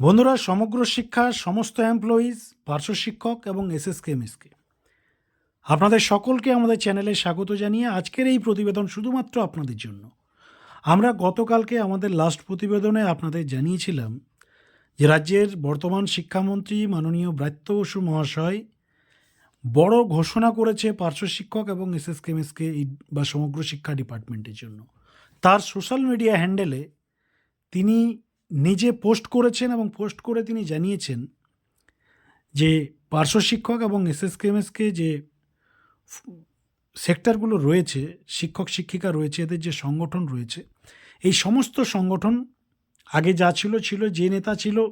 বন্ধুরা, সমগ্র শিক্ষা সমস্ত এমপ্লয়িজ পার্শ্ব শিক্ষক এবং এসএসকে এমএসকে আপনাদের সকলকে আমাদের চ্যানেলে স্বাগত জানিয়ে আজকের এই প্রতিবেদন শুধুমাত্র আপনাদের জন্য। আমরা গতকালকে আমাদের লাস্ট প্রতিবেদনে আপনাদের জানিয়েছিলাম যে রাজ্যের বর্তমান শিক্ষামন্ত্রী মাননীয় ব্রাত্য বসু মহাশয় বড় ঘোষণা করেছে পার্শ্ব শিক্ষক এবং এসএসকে এমএসকে বা সমগ্র শিক্ষা ডিপার্টমেন্টের জন্য। তার সোশ্যাল মিডিয়া হ্যান্ডেলে তিনি নিজে পোস্ট করেছেন এবং পোস্ট করে তিনি জানিয়েছেন যে পার্শ্ব শিক্ষক এবং এসএসকেএমএসকে যে সেক্টরগুলো রয়েছে, শিক্ষক, শিক্ষিকা রয়েছে, এদের যে সংগঠন রয়েছে, এই সমস্ত সংগঠন আগে যা ছিল ছিল যে নেতা ছিল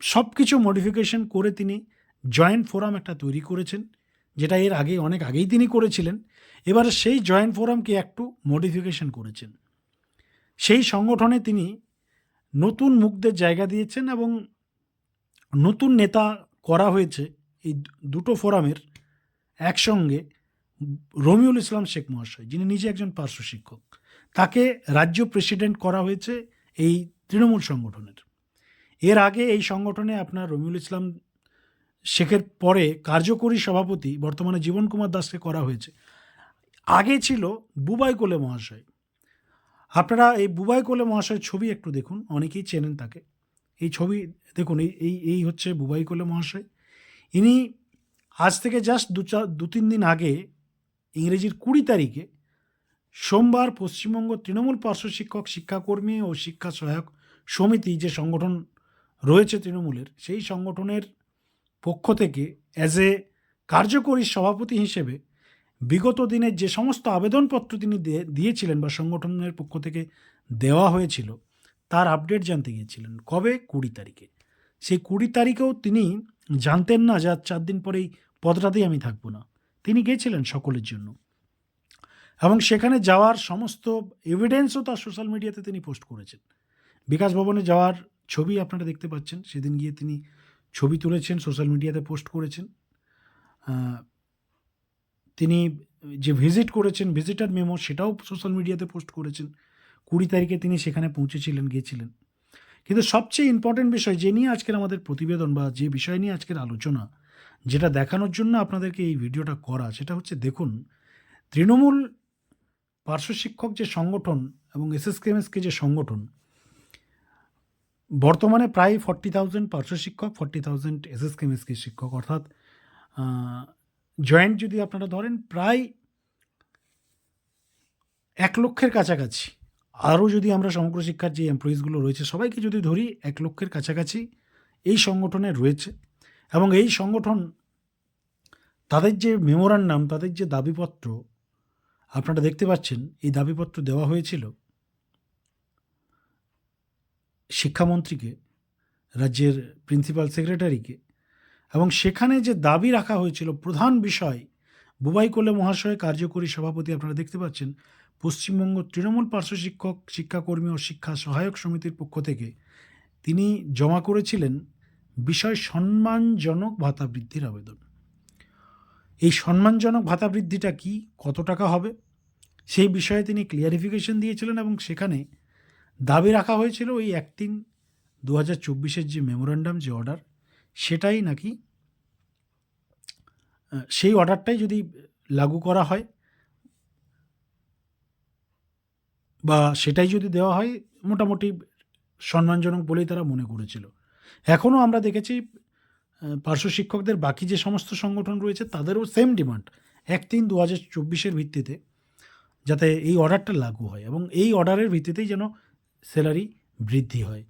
সব কিছু মডিফিকেশন করে তিনি জয়েন্ট ফোরাম একটা তৈরি করেছেন, যেটা এর আগে, অনেক আগেই তিনি করেছিলেন। এবার সেই জয়েন্ট ফোরামকে একটু মডিফিকেশন করেছেন। সেই সংগঠনে তিনি নতুন মুখদের জায়গা দিয়েছেন এবং নতুন নেতা করা হয়েছে এই দুটো ফোরামের একসঙ্গে রমিউল ইসলাম শেখ মহাশয়, যিনি নিজে একজন পার্শ্ব শিক্ষক। তাকে রাজ্য প্রেসিডেন্ট করা হয়েছে এই তৃণমূল সংগঠনের। এর আগে এই সংগঠনে আপনার রমিউল ইসলাম শেখের পরে কার্যকরী সভাপতি বর্তমানে জীবন কুমার দাসকে করা হয়েছে। আগে ছিল বুবাই কোলে মহাশয়। আপনারা এই বুবাই কোলে মহাশয়ের ছবি একটু দেখুন, অনেকেই চেনেন তাকে। এই ছবি, দেখুন, এই এই হচ্ছে বুবাই কোলে মহাশয়। ইনি আজ থেকে জাস্ট দু চার দু তিন দিন আগে ইংরেজির কুড়ি তারিখে সোমবার পশ্চিমবঙ্গ তৃণমূল পার্শ্ব শিক্ষক, শিক্ষাকর্মী ও শিক্ষা সহায়ক সমিতি যে সংগঠন রয়েছে তৃণমূলের, সেই সংগঠনের পক্ষ থেকে অ্যাজ এ কার্যকরী সভাপতি হিসেবে বিগত দিনের যে সমস্ত আবেদনপত্র তিনি দিয়ে- দিয়েছিলেন বা সংগঠনের পক্ষ থেকে দেওয়া হয়েছিল, তার আপডেট জানতে গিয়েছিলেন। কবে? কুড়ি তারিখে। সেই কুড়ি তারিখেও তিনি জানতেন না, যে চার দিন পরেই, পদটাতেই আমি থাকব না। তিনি গেছিলেন সকলের জন্য। এবং সেখানে যাওয়ার সমস্ত এভিডেন্সও তার সোশ্যাল মিডিয়াতে তিনি পোস্ট করেছেন। বিকাশ ভবনে যাওয়ার ছবি আপনারা দেখতে পাচ্ছেন। সেদিন গিয়ে তিনি ছবি তুলেছেন সোশ্যাল মিডিয়াতে পোস্ট করেছেন। তিনি যে ভিজিট করেছেন ভিজিটার মেমো সেটাও সোশ্যাল মিডিয়াতে পোস্ট করেছেন। কুড়ি তারিখে তিনি সেখানে পৌঁছেছিলেন, গিয়েছিলেন। কিন্তু সবচেয়ে ইম্পর্টেন্ট বিষয় যে নিয়ে আজকের আমাদের প্রতিবেদন বা যে বিষয় নিয়ে আজকের আলোচনা, যেটা দেখানোর জন্য আপনাদেরকে এই ভিডিওটা করা, সেটা হচ্ছে দেখুন, তৃণমূল পার্শ্ব শিক্ষক যে সংগঠন এবং এসএসকেএমএসকে যে সংগঠন, বর্তমানে প্রায় ফর্টি থাউজেন্ড পার্শ্ব শিক্ষক ফর্টি থাউজেন্ড এসএসকেএমএসকে শিক্ষক। অর্থাৎ জয়েন্ট যদি আপনারা ধরেন প্রায় এক লক্ষের কাছাকাছি, আরও যদি আমরা সমগ্র শিক্ষার যে এমপ্লয়িজগুলো রয়েছে, সবাইকে যদি ধরি এক লক্ষের কাছাকাছি এই সংগঠনে রয়েছে এবং এই সংগঠন তাদের যে মেমোরান্ডাম তাদের যে দাবিপত্র, আপনারা দেখতে পাচ্ছেন, এই দাবিপত্র দেওয়া হয়েছিল শিক্ষামন্ত্রীকে, রাজ্যের প্রিন্সিপাল সেক্রেটারিকে এবং সেখানে যে দাবি রাখা হয়েছিল, প্রধান বিষয়, বুবাই কোলে মহাশয় কার্যকরী সভাপতি আপনারা দেখতে পাচ্ছেন, পশ্চিমবঙ্গ তৃণমূল পার্শ্ব শিক্ষক, শিক্ষাকর্মী ও শিক্ষা সহায়ক সমিতির পক্ষ থেকে তিনি জমা করেছিলেন বিষয় সম্মানজনক ভাতা বৃদ্ধির আবেদন। এই সম্মানজনক ভাতা বৃদ্ধিটা কি, কত টাকা হবে, সেই বিষয়ে তিনি ক্লিয়ারিফিকেশন দিয়েছিলেন এবং সেখানে দাবি রাখা হয়েছিল ওই এক তিন দু হাজার চব্বিশের যে মেমোরান্ডাম যে অর্ডার সেটাই নাকি সেই অর্ডারটাই যদি লাগু করা হয় বা সেটাই যদি দেওয়া হয়, মোটামুটি সম্মানজনক বলেই তারা মনে করেছিল। এখনও আমরা দেখেছি পার্শ্ব শিক্ষকদের বাকি যে সমস্ত সংগঠন রয়েছে, তাদেরও সেম ডিমান্ড এক তিন দু হাজার চব্বিশের ভিত্তিতে যাতে এই অর্ডারটা লাগু হয় এবং এই অর্ডারের ভিত্তিতেই যেন স্যালারি বৃদ্ধি হয়।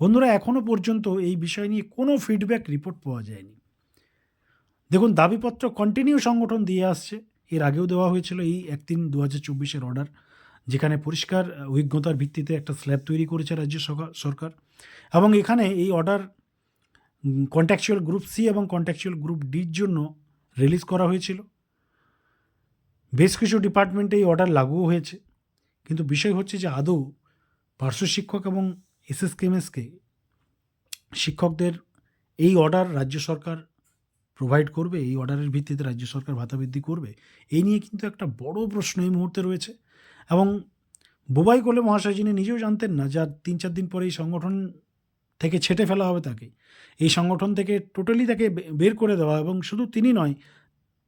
বন্ধুরা এখনও পর্যন্ত এই বিষয় নিয়ে কোনো ফিডব্যাক রিপোর্ট পাওয়া যায়নি। দেখুন, দাবিপত্র কন্টিনিউ সংগঠন দিয়ে আসছে। এর আগেও দেওয়া হয়েছিল এই এক তিন দু হাজার চব্বিশের অর্ডার যেখানে পরিষ্কার অভিজ্ঞতার ভিত্তিতে একটা স্ল্যাব তৈরি করেছে রাজ্য সরকার এবং এখানে এই অর্ডার কন্ট্যাকচুয়াল গ্রুপ সি এবং কন্ট্যাকচুয়াল গ্রুপ ডির জন্য রিলিজ করা হয়েছিল। বেশ কিছু ডিপার্টমেন্টে এই অর্ডার লাগুও হয়েছে। কিন্তু বিষয় হচ্ছে যে আদৌ পার্শ্ব শিক্ষক এবং এসএসকেএমএসকে শিক্ষকদের এই অর্ডার রাজ্য সরকার প্রোভাইড করবে, এই অর্ডারের ভিত্তিতে রাজ্য সরকার ভাতা বৃদ্ধি করবে এই নিয়ে কিন্তু একটা বড় প্রশ্ন এই মুহূর্তে রয়েছে। এবং বুবাই কোলে মহাশয় যিনি নিজেও জানতেন না যার তিন চার দিন পরে এই সংগঠন থেকে ছেটে ফেলা হবে তাকে, এই সংগঠন থেকে টোটালি তাকে বের করে দেওয়া এবং শুধু তিনি নয়,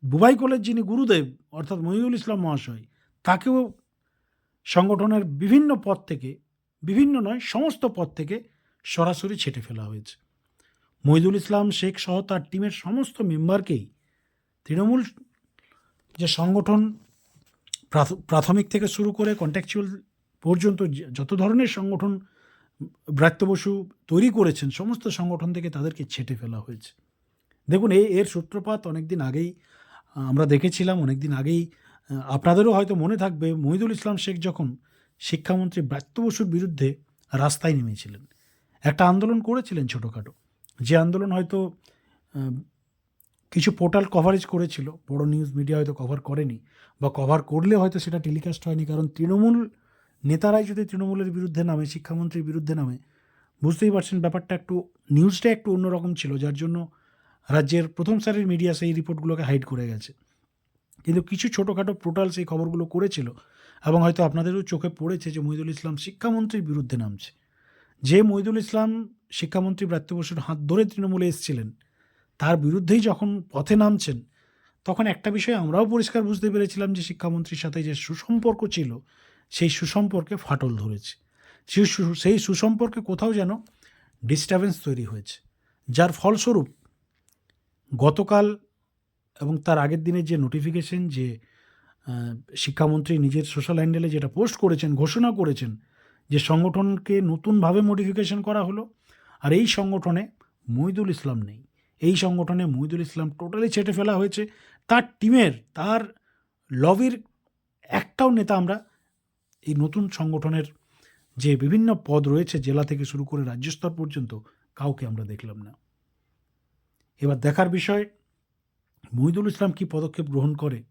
বুবাই কলেজ যিনি গুরুদেব, অর্থাৎ মহিউল ইসলাম মহাশয়, তাকেও সংগঠনের বিভিন্ন পদ থেকে বিভিন্ন নয়, সমস্ত পদ থেকে সরাসরি ছেটে ফেলা হয়েছে। মহিদুল ইসলাম, শেখ সহ তার টিমের সমস্ত মেম্বারকেই তৃণমূল যে সংগঠন প্রাথ- প্রাথমিক থেকে শুরু করে কন্ট্যাকচুয়াল পর্যন্ত যত ধরনের সংগঠন ব্রাত্য বসু তৈরি করেছেন, সমস্ত সংগঠন থেকে তাদেরকে ছেটে ফেলা হয়েছে। দেখুন এই এর সূত্রপাত অনেক দিন আগেই, আমরা দেখেছিলাম অনেক দিন আগেই আপনাদেরও হয়তো মনে থাকবে, মহিদুল ইসলাম, শেখ যখন শিক্ষামন্ত্রী ব্রাত্য বসুর বিরুদ্ধে রাস্তায় নেমেছিলেন। একটা আন্দোলন করেছিলেন ছোটোখাটো। যে আন্দোলন হয়তো কিছু পোর্টাল কভারেজ করেছিল, বড় নিউজ মিডিয়া হয়তো কভার করেনি, বা কভার করলে হয়তো সেটা টেলিকাস্ট হয়নি, কারণ তৃণমূল নেতারাই যদি তৃণমূলের বিরুদ্ধে নামে, শিক্ষামন্ত্রীর বিরুদ্ধে নামে, বুঝতেই পারছেন ব্যাপারটা একটু নিউজটা একটু অন্যরকম ছিল, যার জন্য রাজ্যের প্রথম সারির মিডিয়া সেই রিপোর্টগুলোকে হাইড করে গেছে। কিন্তু কিছু ছোটোখাটো পোর্টাল সেই খবরগুলো করেছিল এবং হয়তো আপনাদেরও চোখে পড়েছে যে মহিদুল ইসলাম শিক্ষামন্ত্রীর বিরুদ্ধে নামছে। যে মহিদুল ইসলাম শিক্ষামন্ত্রী ব্রাত্য বসুর হাত ধরে তৃণমূলে এসেছিলেন, তার বিরুদ্ধেই যখন পথে নামছেন, তখন একটা বিষয় আমরাও পরিষ্কার বুঝতে পেরেছিলাম যে শিক্ষামন্ত্রীর সাথে যে সুসম্পর্ক ছিল, সেই সুসম্পর্কে ফাটল ধরেছে। সেই সেই সুসম্পর্কে কোথাও যেন ডিস্টারবেন্স তৈরি হয়েছে। যার ফলস্বরূপ গতকাল এবং তার আগের দিনের যে নোটিফিকেশন যে শিক্ষামন্ত্রী নিজের সোশ্যাল হ্যান্ডেলে যেটা পোস্ট করেছেন, ঘোষণা করেছেন যে সংগঠনকে নতুনভাবে মডিফিকেশন করা হলো। আর এই সংগঠনে মহিদুল ইসলাম নেই। এই সংগঠনে মহিদুল ইসলাম টোটালি ছেটে ফেলা হয়েছে। তার টিমের তার লবির একটাও নেতা আমরা এই নতুন সংগঠনের যে বিভিন্ন পদ রয়েছে, জেলা থেকে শুরু করে রাজ্য স্তর পর্যন্ত কাউকে আমরা দেখলাম না। এবার দেখার বিষয়, মহিদুল ইসলাম কি পদক্ষেপ গ্রহণ করে?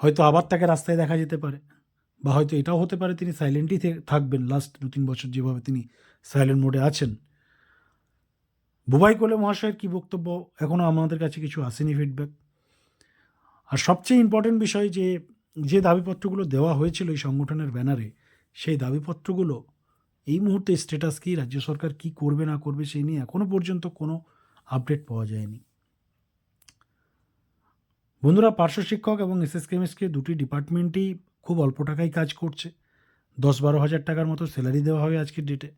হয়তো আবার তাকে রাস্তায় দেখা যেতে পারে। বা হয়তো এটাও হতে পারে তিনি সাইলেন্টই থাকবেন লাস্ট দু তিন বছর যেভাবে তিনি সাইলেন্ট মোডে আছেন। বুবাই কোলে মহাশয়ের কী বক্তব্য? এখনও আমাদের কাছে কিছু আসেনি ফিডব্যাক আর সবচেয়ে ইম্পর্টেন্ট বিষয় যে যে দাবিপত্রগুলো দেওয়া হয়েছিল এই সংগঠনের ব্যানারে, সেই দাবিপত্রগুলো এই মুহূর্তে স্ট্যাটাস কি? রাজ্য সরকার কি করবে না করবে সেই নিয়ে এখনও পর্যন্ত কোনো আপডেট পাওয়া যায়নি। বন্ধুরা, পার্শ্ব শিক্ষক এবং এসএস কেমিস্ট্রি দুটি ডিপার্টমেন্টই খুব অল্প টাকায় কাজ করছে। দশ বারো হাজার টাকার মতো স্যালারি দেওয়া হবে আজকের ডেটে,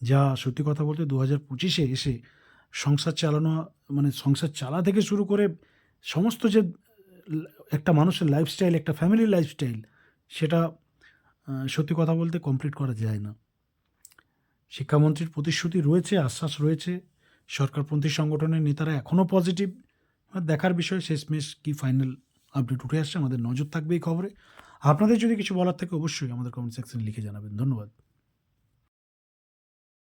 যা সত্যি কথা বলতে দু হাজার পঁচিশে এসে সংসার চালানো মানে সংসার চালা থেকে শুরু করে সমস্ত যে একটা মানুষের লাইফস্টাইল একটা ফ্যামিলির লাইফস্টাইল সেটা সত্যি কথা বলতে কমপ্লিট করা যায় না। শিক্ষামন্ত্রীর প্রতিশ্রুতি রয়েছে, আশ্বাস রয়েছে, সরকারপন্থী সংগঠনের নেতারা এখনও পজিটিভ দেখার বিষয় শেষমেশ কি ফাইনাল আপডেট উঠে আসছে আমাদের নজর থাকবে এই খবরে। আপনাদের যদি কিছু বলার থাকে অবশ্যই আমাদের কমেন্ট সেকশনে লিখে জানাবেন। ধন্যবাদ।